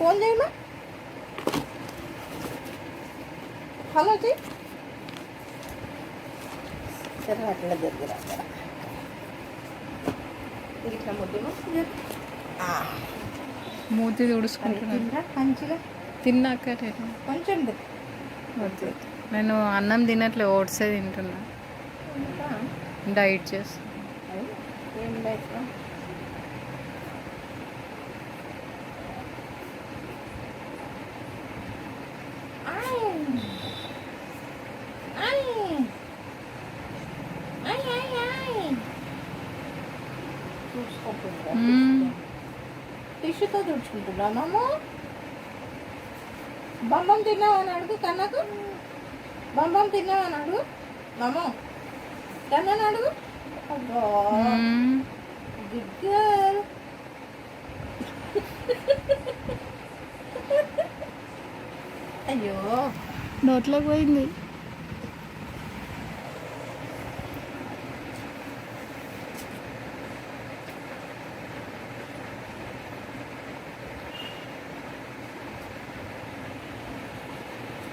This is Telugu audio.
ఫోన్ చేయమా హలో చెయ్యి సరే అట్లా దగ్గర ఇట్లా మూతి మంచిగా తిన్నాక కొంచెం. వద్దు నేను అన్నం తినట్లే ఓట్సే తింటున్నా. డైట్ చేస్తా అయ్యి, ఏం లైఫ్ టిష్యూతో తుడుచుకుంటున్నా మామ బొమ్మం తిన్నావని అడుగు కన్నకు బొమ్మం తిన్నావని అడుగు మామ కన్నని అడుగు అబ్బా అయ్యో నోట్లోకి పోయింది